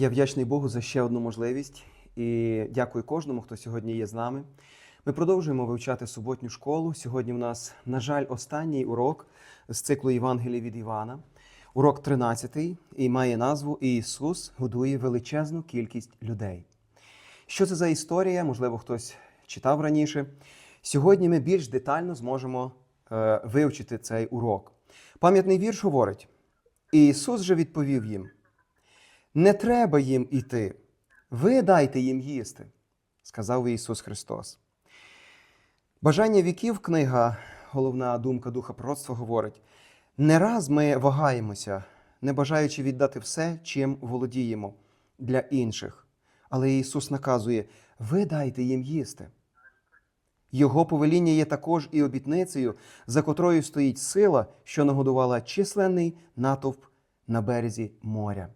Я вдячний Богу за ще одну можливість і дякую кожному, хто сьогодні є з нами. Ми продовжуємо вивчати суботню школу. Сьогодні в нас, на жаль, останній урок з циклу Євангелія від Івана. Урок 13 і має назву Ісус годує величезну кількість людей. Що це за історія? Можливо, хтось читав раніше. Сьогодні ми більш детально зможемо е, вивчити цей урок. Пам'ятний вірш говорить: Ісус же відповів їм: Не треба їм іти, ви дайте їм їсти, сказав Ісус Христос. Бажання віків книга, головна думка духа пророцтва говорить: не раз ми вагаємося, не бажаючи віддати все, чим володіємо для інших. Але Ісус наказує: ви дайте їм їсти. Його повеління є також і обітницею, за котрою стоїть сила, що нагодувала численний натовп на березі моря.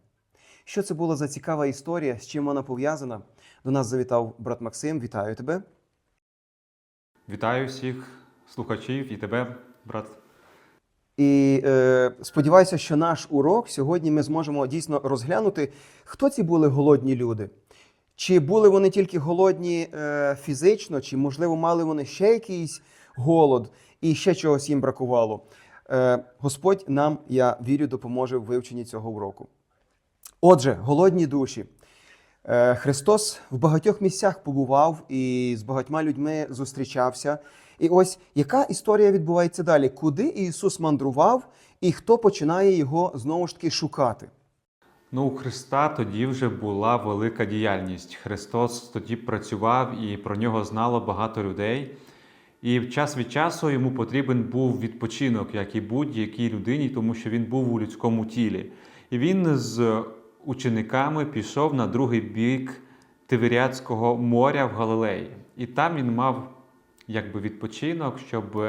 Що це була за цікава історія, з чим вона пов'язана? До нас завітав брат Максим. Вітаю тебе. Вітаю всіх слухачів і тебе, брат. І е, сподіваюся, що наш урок сьогодні ми зможемо дійсно розглянути, хто ці були голодні люди. Чи були вони тільки голодні е, фізично, чи, можливо, мали вони ще якийсь голод і ще чогось їм бракувало. Е, Господь нам, я вірю, допоможе в вивченні цього уроку. Отже, голодні душі. Е, Христос в багатьох місцях побував і з багатьма людьми зустрічався. І ось яка історія відбувається далі? Куди Ісус мандрував і хто починає його знову ж таки шукати? Ну, у Христа тоді вже була велика діяльність. Христос тоді працював і про нього знало багато людей. І час від часу йому потрібен був відпочинок, як і будь-якій людині, тому що він був у людському тілі. І він з учениками пішов на другий бік Тиверіадського моря в Галилеї. І там він мав якби відпочинок, щоб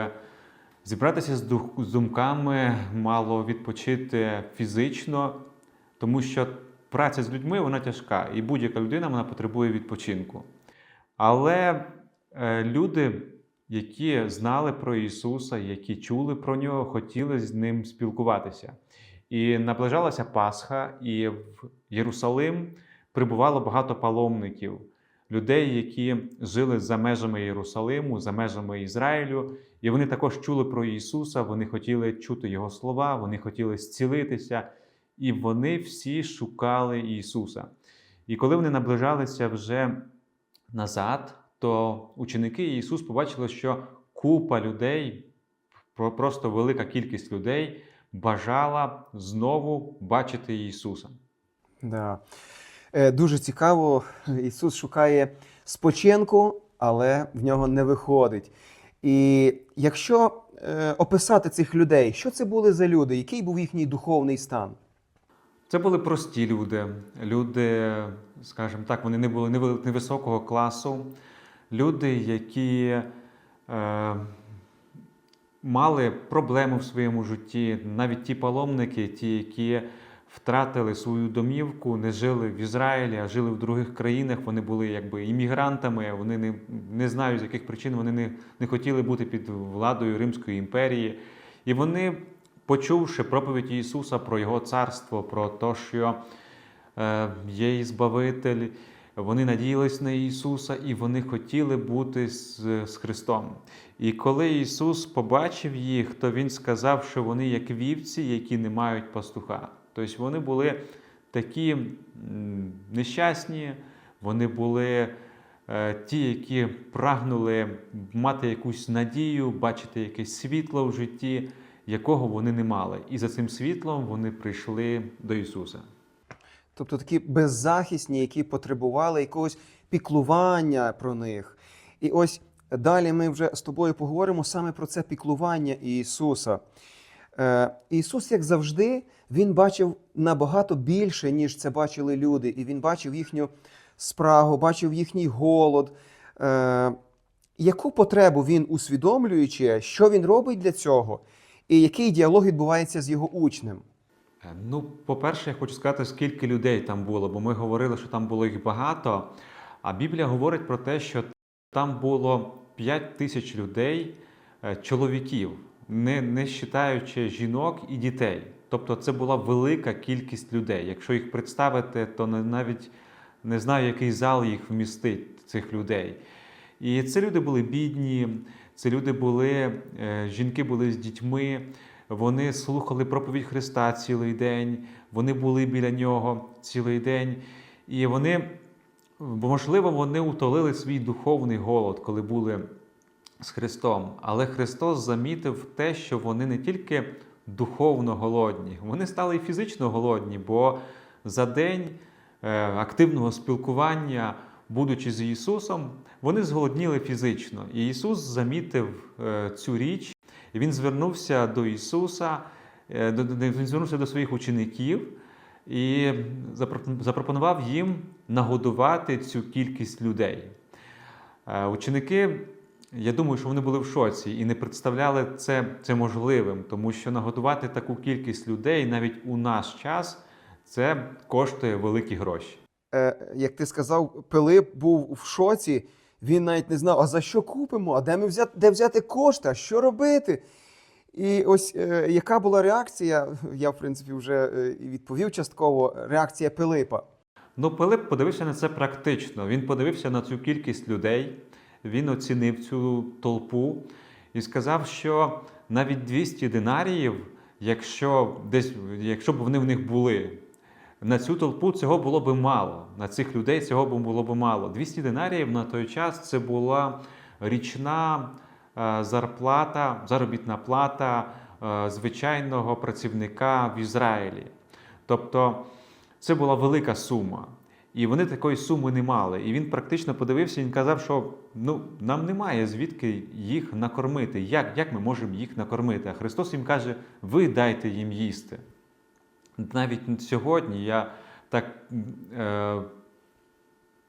зібратися з з думками, мало відпочити фізично, тому що праця з людьми вона тяжка, і будь-яка людина вона потребує відпочинку. Але е, люди, які знали про Ісуса, які чули про нього, хотіли з ним спілкуватися. І наближалася Пасха, і в Єрусалим прибувало багато паломників, людей, які жили за межами Єрусалиму, за межами Ізраїлю. І вони також чули про Ісуса, вони хотіли чути Його слова, вони хотіли зцілитися, і вони всі шукали Ісуса. І коли вони наближалися вже назад, то ученики і Ісус побачили, що купа людей, просто велика кількість людей бажала знову бачити Ісуса. Да. Е, Дуже цікаво. Ісус шукає спочинку, але в нього не виходить. І якщо е, описати цих людей, що це були за люди, який був їхній духовний стан? Це були прості люди, люди, скажімо так, вони не були невисокого класу, люди, які е, мали проблеми в своєму житті, навіть ті паломники, ті, які втратили свою домівку, не жили в Ізраїлі, а жили в других країнах. Вони були якби іммігрантами, вони не, не знаю, з яких причин вони не, не хотіли бути під владою Римської імперії. І вони, почувши проповідь Ісуса про Його царство, про те, що е, є і Збавитель, вони надіялись на Ісуса і вони хотіли бути з, з Христом. І коли Ісус побачив їх, то Він сказав, що вони як вівці, які не мають пастуха. Тобто вони були такі нещасні, вони були е, ті, які прагнули мати якусь надію, бачити якесь світло в житті, якого вони не мали. І за цим світлом вони прийшли до Ісуса. Тобто такі беззахисні, які потребували якогось піклування про них. І ось далі ми вже з тобою поговоримо саме про це піклування Ісуса. Е, Ісус, як завжди, Він бачив набагато більше, ніж це бачили люди, і Він бачив їхню спрагу, бачив їхній голод. Е, Яку потребу він усвідомлюючи, що він робить для цього, і який діалог відбувається з його учнем? Е, Ну, по-перше, я хочу сказати, скільки людей там було, бо ми говорили, що там було їх багато. А Біблія говорить про те, що там було 5 тисяч людей, е, чоловіків. не, не вважаючи жінок і дітей. Тобто це була велика кількість людей. Якщо їх представити, то навіть не знаю, який зал їх вмістить, цих людей. І це люди були бідні, це люди були, е, жінки були з дітьми, вони слухали проповідь Христа цілий день, вони були біля нього цілий день. І вони, можливо, вони утолили свій духовний голод, коли були з Христом. Але Христос замітив те, що вони не тільки духовно голодні, вони стали і фізично голодні, бо за день е, активного спілкування, будучи з Ісусом, вони зголодніли фізично. І Ісус замітив е, цю річ, і Він звернувся до Ісуса, е, Він звернувся до своїх учеників і запропонував їм нагодувати цю кількість людей. Е, Ученики, я думаю, що вони були в шоці і не представляли це, це можливим, тому що нагодувати таку кількість людей навіть у наш час це коштує великі гроші. Е, як ти сказав, Пилип був в шоці. Він навіть не знав, а за що купимо, а де ми взяти, де взяти кошти, а що робити. І ось е, яка була реакція, я, в принципі, вже е, відповів частково, реакція Пилипа. Ну, Пилип подивився на це практично. Він подивився на цю кількість людей, він оцінив цю толпу і сказав, що навіть 200 динаріїв, якщо десь, якщо б вони в них були, на цю толпу цього було би мало. На цих людей цього було б мало. 200 динаріїв на той час це була річна е, зарплата, заробітна плата е, звичайного працівника в Ізраїлі. Тобто це була велика сума. І вони такої суми не мали. І він практично подивився і казав, що ну, нам немає звідки їх накормити. Як, як ми можемо їх накормити? А Христос їм каже: ви дайте їм їсти. Навіть сьогодні я так е,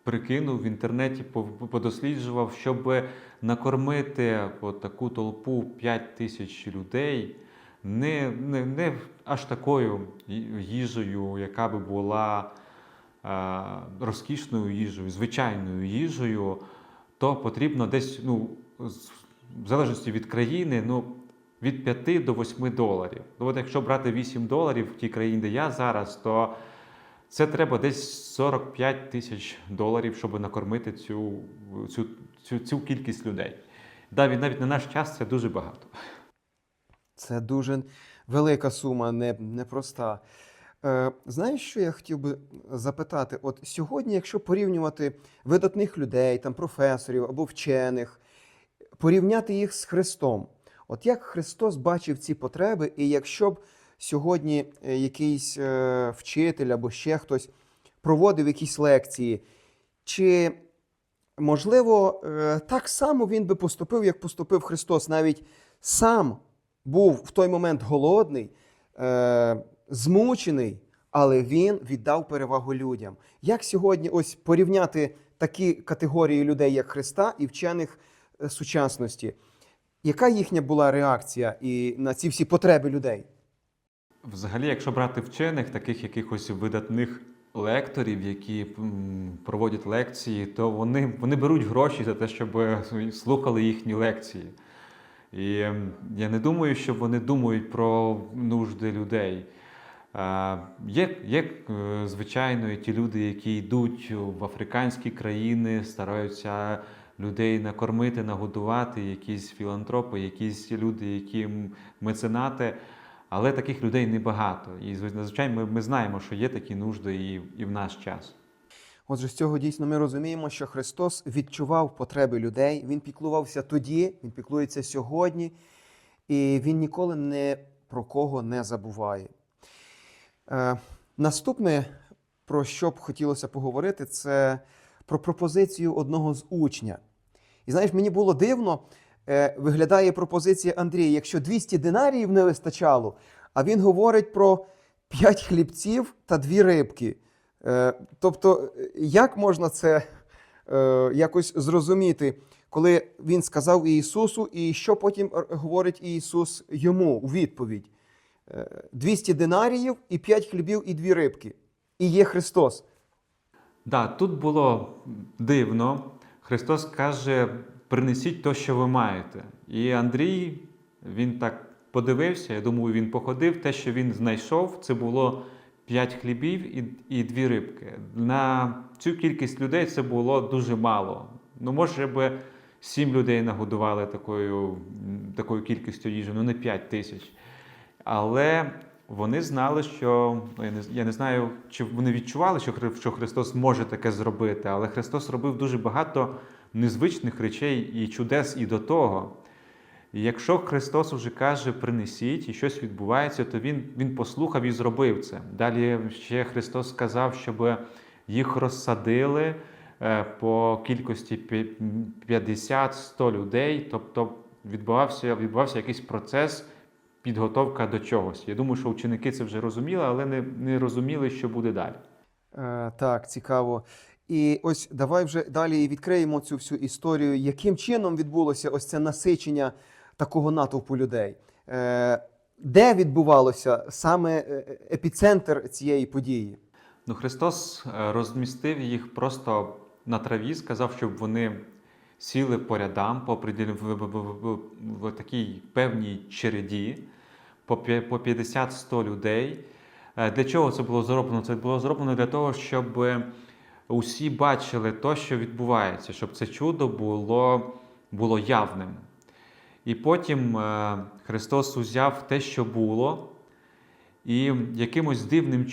прикинув в інтернеті, подосліджував, щоб накормити таку толпу 5 тисяч людей, не, не, не аж такою їжею, яка би була е, розкішною їжею, звичайною їжею, то потрібно десь, ну, в залежності від країни, ну, від 5 до 8 доларів. Ну, от якщо брати 8 доларів в тій країні, де я зараз, то це треба десь 45 тисяч доларів, щоб накормити цю, цю, цю, цю кількість людей. Навіть, навіть на наш час це дуже багато. Це дуже велика сума, не, непроста. Е, знаєш, що я хотів би запитати? От сьогодні, якщо порівнювати видатних людей, там, професорів або вчених, порівняти їх з Христом. От як Христос бачив ці потреби, і якщо б сьогодні е, якийсь е, вчитель або ще хтось проводив якісь лекції, чи можливо е, так само він би поступив, як поступив Христос, навіть сам був в той момент голодний, змучений, але він віддав перевагу людям. Як сьогодні ось порівняти такі категорії людей, як Христа, і вчених сучасності? Яка їхня була реакція і на ці всі потреби людей? Взагалі, якщо брати вчених, таких якихось видатних лекторів, які проводять лекції, то вони, вони беруть гроші за те, щоб е, слухали їхні лекції. І я не думаю, що вони думають про нужди людей. Є, є е, звичайно, і ті люди, які йдуть в африканські країни, стараються людей накормити, нагодувати, якісь філантропи, якісь люди, які меценати. Але таких людей небагато. І зазвичай ми, ми знаємо, що є такі нужди і, і в наш час. Отже, з цього дійсно ми розуміємо, що Христос відчував потреби людей, Він піклувався тоді, Він піклується сьогодні, і Він ніколи не про кого не забуває. Е, наступне, про що б хотілося поговорити, це про пропозицію одного з учня. І знаєш, мені було дивно, е, виглядає пропозиція Андрія, якщо 200 динаріїв не вистачало, а він говорить про 5 хлібців та 2 рибки. Е, тобто, е, як можна це якось зрозуміти, коли він сказав Ісусу, і що потім говорить Ісус йому у відповідь? Е, 200 динаріїв і 5 хлібів і 2 рибки. І є Христос. Да, тут було дивно. Христос каже: принесіть то, що ви маєте. І Андрій, він так подивився, я думаю, він походив. Те, що він знайшов, це було 5 хлібів і, і 2 рибки. На цю кількість людей це було дуже мало. Ну, може би 7 людей нагодували такою, такою кількістю їжі, ну не 5 тисяч. Але вони знали, що ну, я не, я не знаю, чи вони відчували, що, що Христос може таке зробити, але Христос робив дуже багато незвичних речей і чудес і до того. І якщо Христос вже каже, принесіть і щось відбувається, то Він, він послухав і зробив це. Далі ще Христос сказав, щоб їх розсадили е, по кількості пі- 50-100 людей, тобто відбувався, відбувався якийсь процес підготовка до чогось. Я думаю, що ученики це вже розуміли, але не, не розуміли, що буде далі. Е, так, цікаво. І ось давай вже далі відкриємо цю всю історію, яким чином відбулося ось це насичення такого натовпу людей. Е, де відбувалося саме е, епіцентр цієї події? Ну, Христос е, розмістив їх просто на траві, сказав, щоб вони сіли по рядам, по, такій певній череді, по 50-100 людей. Е, Для чого це було зроблено? Це було зроблено для того, щоб усі бачили те, що відбувається, щоб це чудо було, було явним. І потім е, Христос узяв те, що було, і якимось дивним,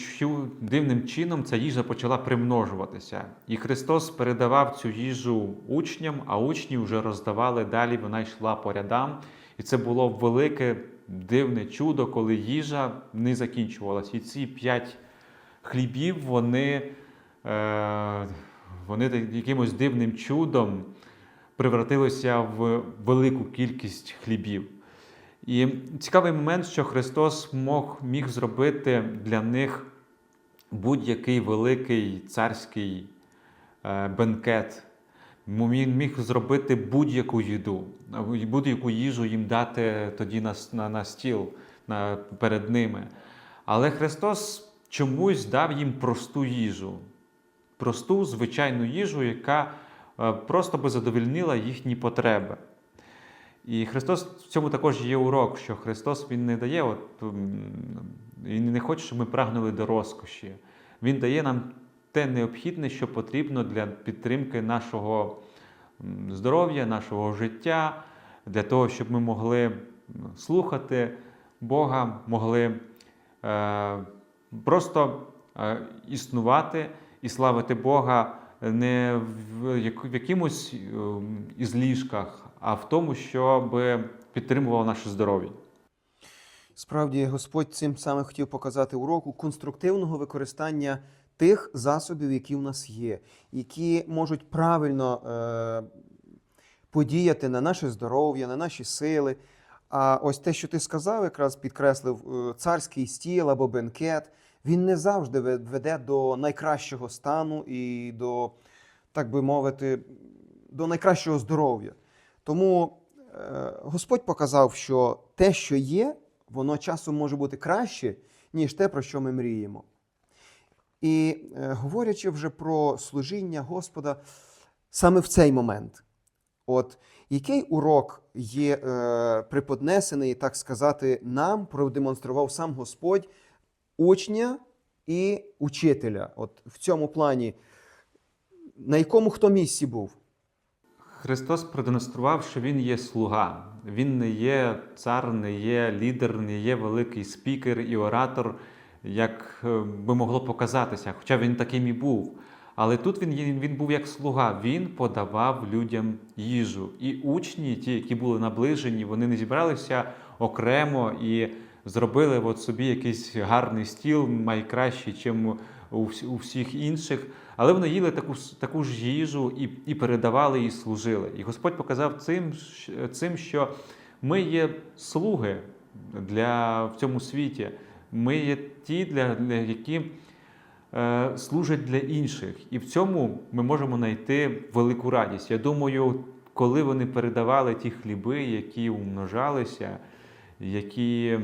дивним чином ця їжа почала примножуватися. І Христос передавав цю їжу учням, а учні вже роздавали далі, вона йшла по рядам. І це було велике дивне чудо, коли їжа не закінчувалась. І ці п'ять хлібів вони, е, вони якимось дивним чудом превратилися в велику кількість хлібів. І цікавий момент, що Христос мог, міг зробити для них будь-який великий царський е, бенкет. Він міг зробити будь-яку їду, будь-яку їжу їм дати тоді на, на, на стіл на, перед ними. Але Христос чомусь дав їм просту їжу, просту звичайну їжу, яка е, просто би задовольнила їхні потреби. І Христос в цьому також є урок, що Христос Він не дає, от, Він не хоче, щоб ми прагнули до розкоші. Він дає нам те необхідне, що потрібно для підтримки нашого здоров'я, нашого життя, для того, щоб ми могли слухати Бога, могли е, просто е, існувати і славити Бога не в, як- в якимось ем, із ліжках, а в тому, щоб підтримувало наше здоров'я. Справді, Господь цим саме хотів показати уроку конструктивного використання тих засобів, які в нас є, які можуть правильно е, подіяти на наше здоров'я, на наші сили. А ось те, що ти сказав, якраз підкреслив е, царський стіл або бенкет, він не завжди веде до найкращого стану і до, так би мовити, до найкращого здоров'я. Тому е, Господь показав, що те, що є, воно часом може бути краще, ніж те, про що ми мріємо. І е, говорячи вже про служіння Господа саме в цей момент, от який урок є е, преподнесений, так сказати, нам продемонстрував сам Господь учня і учителя. От в цьому плані, на якому хто місці був? Христос продемонстрував, що Він є слуга. Він не є цар, не є лідер, не є великий спікер і оратор, як е, би могло показатися, хоча він таким і був. Але тут він, він був як слуга, він подавав людям їжу. І учні, ті, які були наближені, вони не зібралися окремо і зробили от собі якийсь гарний стіл, найкращий, чим у, всіх інших. Але вони їли таку, таку ж їжу і, і передавали і служили. І Господь показав цим, цим, що ми є слуги для, в цьому світі. Ми є ті, для, для які е, служать для інших. І в цьому ми можемо знайти велику радість. Я думаю, коли вони передавали ті хліби, які умножалися, які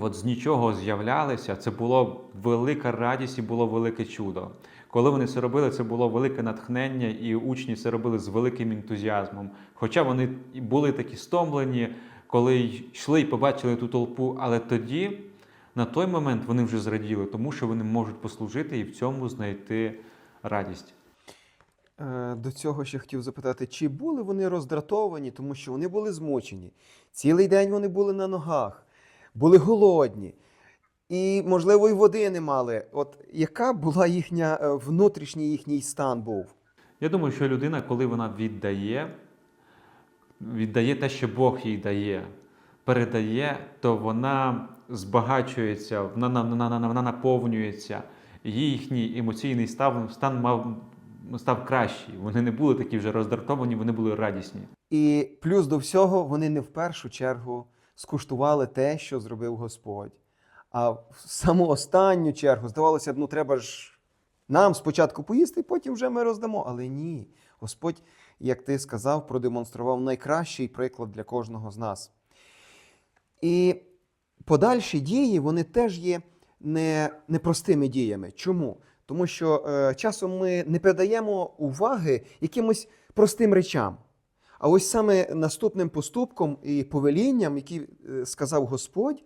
от з нічого з'являлися, це було велика радість і було велике чудо. Коли вони це робили, це було велике натхнення, і учні це робили з великим ентузіазмом. Хоча вони були такі стомлені, коли йшли і побачили ту толпу, але тоді, на той момент, вони вже зраділи, тому що вони можуть послужити і в цьому знайти радість. Е, До цього ще хотів запитати, чи були вони роздратовані, тому що вони були змучені. Цілий день вони були на ногах, були голодні, і, можливо, і води не мали. От яка була їхня е, внутрішній їхній стан був? Я думаю, що людина, коли вона віддає, віддає те, що Бог їй дає, передає, то вона збагачується, вона, вона, наповнюється. Їхній емоційний стан, стан мав, став кращий. Вони не були такі вже роздратовані, вони були радісні. І плюс до всього, вони не в першу чергу скуштували те, що зробив Господь. А в саму останню чергу, здавалося б, ну треба ж нам спочатку поїсти, і потім вже ми роздамо. Але ні, Господь, як ти сказав, продемонстрував найкращий приклад для кожного з нас. І подальші дії вони теж є не, непростими діями. Чому? Тому що е, часом ми не придаємо уваги якимось простим речам. А ось саме наступним поступком і повелінням, який е, сказав Господь,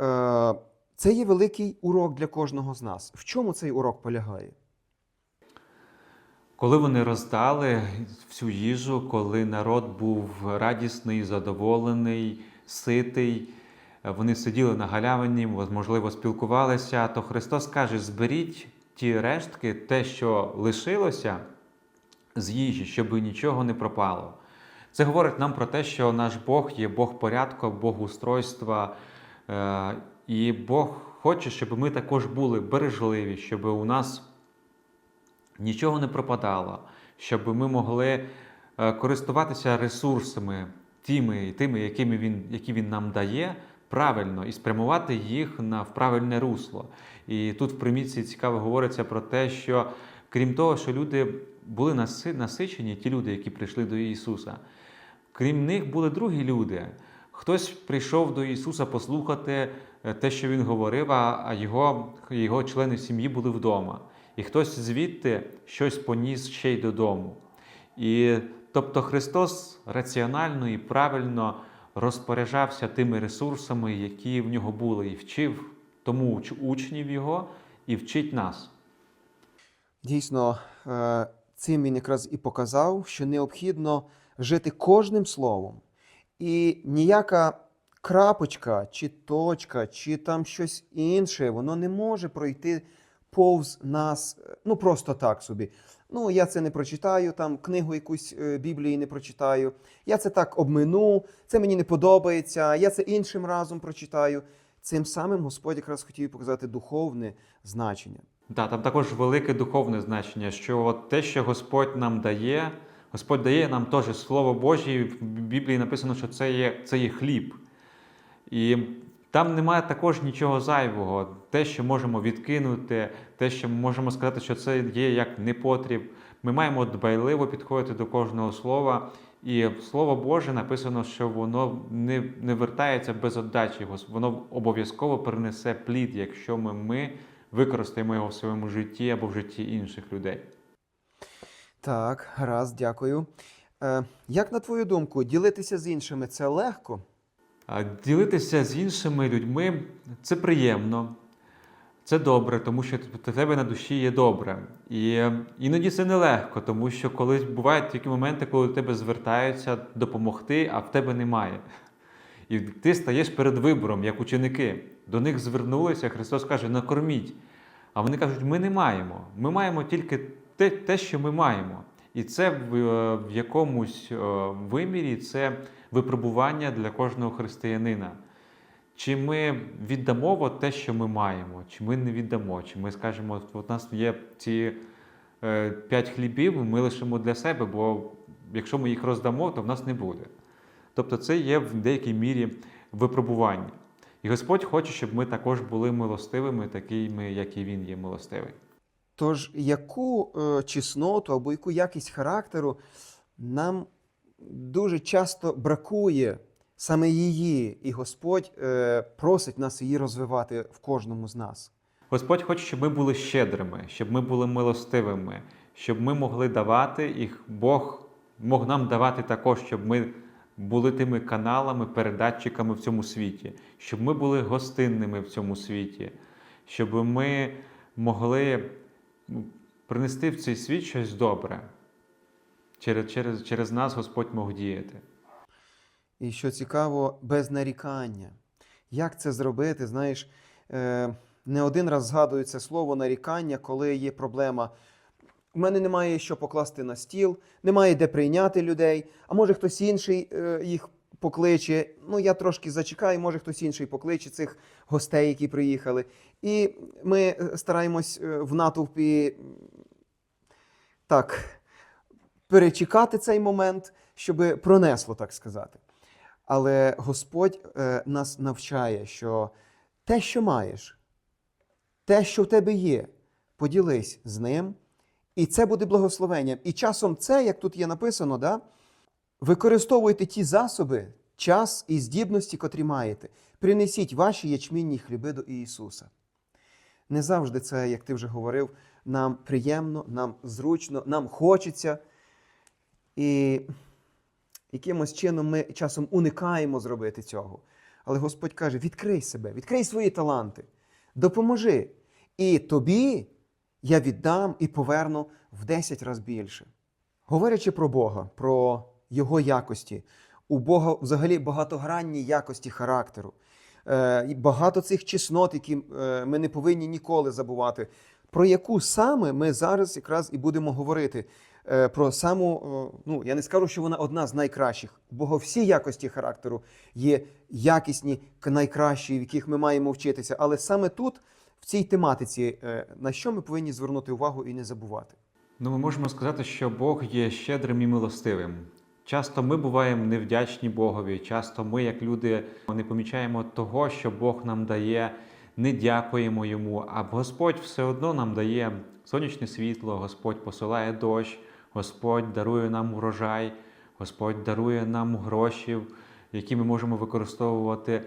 е, це є великий урок для кожного з нас. В чому цей урок полягає? Коли вони роздали всю їжу, коли народ був радісний, задоволений, ситий, вони сиділи на галявині, можливо, спілкувалися, то Христос каже: зберіть ті рештки, те, що лишилося з їжі, щоб нічого не пропало. Це говорить нам про те, що наш Бог є Бог порядку, Бог устройства, е, і Бог хоче, щоб ми також були бережливі, щоб у нас нічого не пропадало, щоб ми могли е, користуватися ресурсами тими, тими якими він, які він нам дає, правильно і спрямувати їх на в правильне русло. І тут в примітці цікаво говориться про те, що крім того, що люди були насичені, ті люди, які прийшли до Ісуса, крім них були другі люди. Хтось прийшов до Ісуса послухати е, те, що Він говорив, а його, його члени сім'ї були вдома. І хтось звідти щось поніс ще й додому. І тобто Христос раціонально і правильно розпоряджався тими ресурсами, які в нього були, і вчив тому учнів його, і вчить нас. Дійсно, е, цим він якраз і показав, що необхідно жити кожним словом. І ніяка крапочка, чи точка, чи там щось інше, воно не може пройти повз нас, е, ну просто так собі. Ну, я це не прочитаю, там книгу якусь е, Біблії не прочитаю. Я це так обмину, це мені не подобається, я це іншим разом прочитаю. Цим самим Господь якраз хотів показати духовне значення. Да, там також велике духовне значення, що от те, що Господь нам дає, Господь дає нам теж Слово Боже, в Біблії написано, що це є, це є хліб. І там немає також нічого зайвого. Те, що можемо відкинути, те, що ми можемо сказати, що це є як непотріб. Ми маємо дбайливо підходити до кожного слова. І Слово Боже написано, що воно не, не вертається без отдачі. Воно обов'язково принесе плід, якщо ми, ми використаємо його в своєму житті або в житті інших людей. Так, гаразд, дякую. Е, як на твою думку, ділитися з іншими це легко? Ділитися з іншими людьми це приємно, це добре, тому що в тебе на душі є добре. І е, іноді це нелегко, тому що колись бувають такі моменти, коли до тебе звертаються допомогти, а в тебе немає. І ти стаєш перед вибором, як ученики. До них звернулися, Христос каже, накорміть. А вони кажуть, ми не маємо. Ми маємо тільки те, те що ми маємо. І це в, е, в якомусь е, вимірі це випробування для кожного християнина. Чи ми віддамо от те, що ми маємо, чи ми не віддамо, чи ми скажемо, от у нас є ці е, п'ять хлібів, ми лишимо для себе, бо якщо ми їх роздамо, то в нас не буде. Тобто це є в деякій мірі випробування. І Господь хоче, щоб ми також були милостивими, такими, як і Він є милостивий. Тож, яку е, чесноту або яку якість характеру нам дуже часто бракує саме її, і Господь е, просить нас її розвивати в кожному з нас. Господь хоче, щоб ми були щедрими, щоб ми були милостивими, щоб ми могли давати, і Бог мог нам давати також, щоб ми були тими каналами, передатчиками в цьому світі, щоб ми були гостинними в цьому світі, щоб ми могли принести в цей світ щось добре. Через, через, через нас Господь мог діяти. І що цікаво, без нарікання. Як це зробити? Знаєш, е, не один раз згадую це слово нарікання, коли є проблема. У мене немає що покласти на стіл, немає де прийняти людей, а може хтось інший е, їх покличе. Ну, я трошки зачекаю, може хтось інший покличе цих гостей, які приїхали. І ми е, стараємось в натовпі так перечекати цей момент, щоб пронесло, так сказати. Але Господь е, нас навчає, що те, що маєш, те, що в тебе є, поділись з ним, і це буде благословенням. І часом це, як тут є написано, да, використовуйте ті засоби, час і здібності, котрі маєте. Принесіть ваші ячмінні хліби до Ісуса. Не завжди це, як ти вже говорив, нам приємно, нам зручно, нам хочеться. І якимось чином ми часом уникаємо зробити цього. Але Господь каже: відкрий себе, відкрий свої таланти, допоможи. І тобі я віддам і поверну в 10 разів більше. Говорячи про Бога, про Його якості, у Бога взагалі багатогранні якості характеру. Е, багато цих чеснот, які е, ми не повинні ніколи забувати. Про яку саме ми зараз якраз і будемо говорити. Е, Про саму, ну я не скажу, що вона одна з найкращих, бо всі якості характеру є якісні, найкращі, в яких ми маємо вчитися. Але саме тут, в цій тематиці, е, на що ми повинні звернути увагу і не забувати. Ну, ми можемо сказати, що Бог є щедрим і милостивим. Часто ми буваємо невдячні Богові, часто ми, як люди, не помічаємо того, що Бог нам дає, не дякуємо йому, а Господь все одно нам дає сонячне світло, Господь посилає дощ, Господь дарує нам урожай, Господь дарує нам гроші, які ми можемо використовувати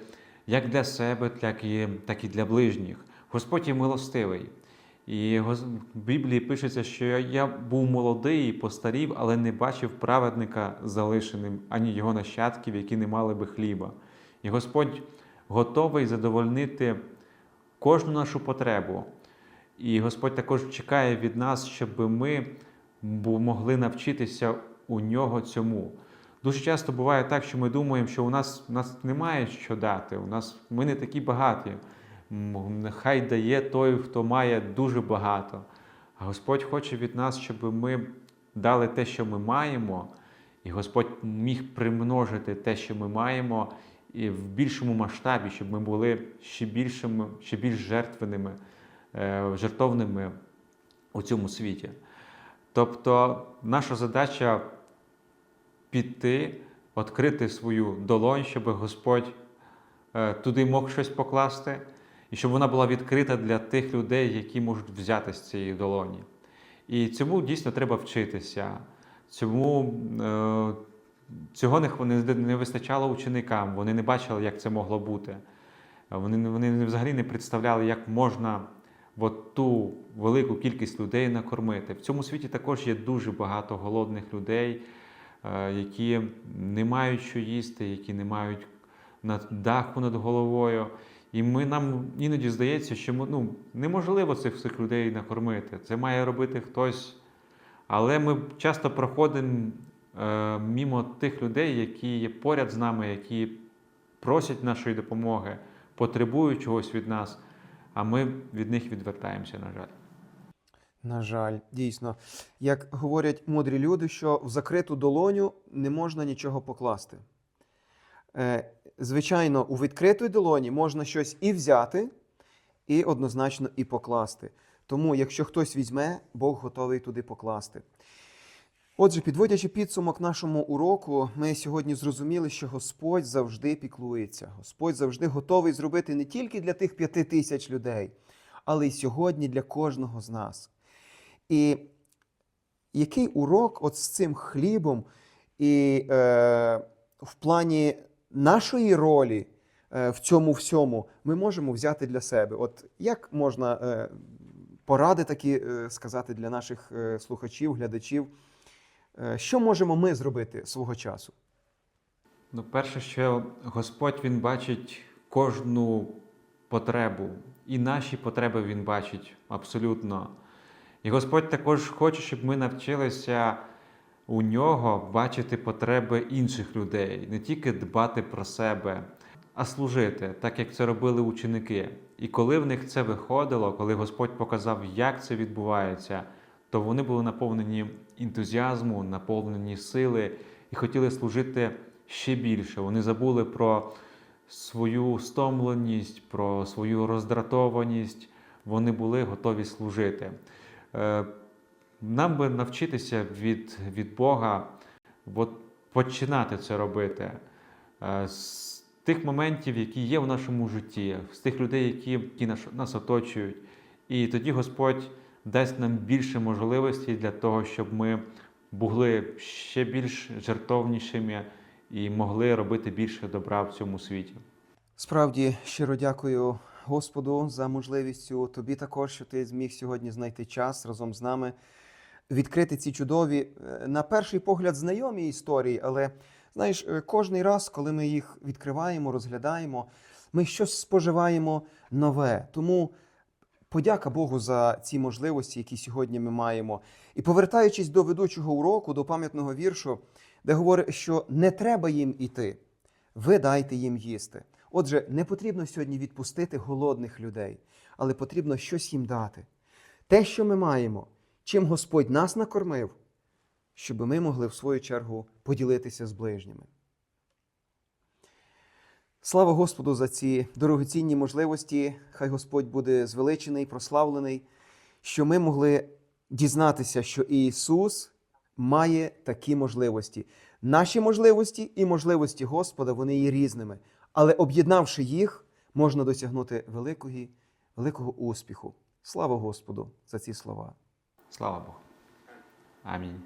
як для себе, так і, для ближніх. Господь є милостивий. І в Біблії пишеться, що я- був молодий і постарів, але не бачив праведника залишеним, ані його нащадків, які не мали би хліба. І Господь готовий задовольнити кожну нашу потребу. І Господь також чекає від нас, щоб ми могли навчитися у нього цьому. Дуже часто буває так, що ми думаємо, що у нас, у нас немає що дати, у нас, ми не такі багаті. Нехай дає той, хто має дуже багато. А Господь хоче від нас, щоб ми дали те, що ми маємо, і Господь міг примножити те, що ми маємо, і в більшому масштабі, щоб ми були ще більшими, ще більш жертвеними, е, жертовними у цьому світі. Тобто, наша задача піти, відкрити свою долонь, щоб Господь е, туди мог щось покласти, і щоб вона була відкрита для тих людей, які можуть взяти з цієї долоні. І цьому дійсно треба вчитися. Цьому е, цього не, вистачало ученикам, вони не бачили, як це могло бути. Вони, вони взагалі не представляли, як можна от ту велику кількість людей накормити. В цьому світі також є дуже багато голодних людей, е, які не мають що їсти, які не мають над даху над головою. І ми нам іноді здається, що ми, ну, неможливо цих всіх людей накормити. Це має робити хтось. Але ми часто проходимо е, мімо тих людей, які є поряд з нами, які просять нашої допомоги, потребують чогось від нас, а ми від них відвертаємося, на жаль. На жаль, дійсно. Як говорять мудрі люди, що в закриту долоню не можна нічого покласти. Е, звичайно, у відкритій долоні можна щось і взяти, і однозначно і покласти. Тому, якщо хтось візьме, Бог готовий туди покласти. Отже, підводячи підсумок нашому уроку, ми сьогодні зрозуміли, що Господь завжди піклується. Господь завжди готовий зробити не тільки для тих п'яти тисяч людей, але й сьогодні для кожного з нас. І який урок от з цим хлібом і е, в плані нашої ролі е, в цьому всьому ми можемо взяти для себе? От як можна е, поради такі е, сказати для наших е, слухачів, глядачів? Е, що можемо ми зробити свого часу? Ну, перше, що Господь Він бачить кожну потребу, і наші потреби Він бачить абсолютно. І Господь також хоче, щоб ми навчилися у нього бачити потреби інших людей, не тільки дбати про себе, а служити, так як це робили ученики. І коли в них це виходило, коли Господь показав, як це відбувається, то вони були наповнені ентузіазму, наповнені сили і хотіли служити ще більше. Вони забули про свою стомленість, про свою роздратованість. Вони були готові служити. Е, Нам би навчитися від, від Бога от, починати це робити. Е, З тих моментів, які є в нашому житті, з тих людей, які, які нас, нас оточують. І тоді Господь дасть нам більше можливостей для того, щоб ми були ще більш жертовнішими і могли робити більше добра в цьому світі. Справді щиро дякую Господу за можливість тобі також, що ти зміг сьогодні знайти час разом з нами відкрити ці чудові, е, на перший погляд, знайомі історії, але знаєш, е, кожний раз, коли ми їх відкриваємо, розглядаємо, ми щось споживаємо нове. Тому подяка Богу за ці можливості, які сьогодні ми маємо. І повертаючись до ведучого уроку, до пам'ятного віршу, де говорить, що не треба їм іти, ви дайте їм їсти. Отже, не потрібно сьогодні відпустити голодних людей, але потрібно щось їм дати. Те, що ми маємо, чим Господь нас накормив, щоб ми могли в свою чергу поділитися з ближніми. Слава Господу за ці дорогоцінні можливості. Хай Господь буде звеличений, прославлений, що ми могли дізнатися, що Ісус має такі можливості. Наші можливості і можливості Господа вони є різними, але об'єднавши їх, можна досягнути великого, великого успіху. Слава Господу за ці слова. Слава Богу. Амінь.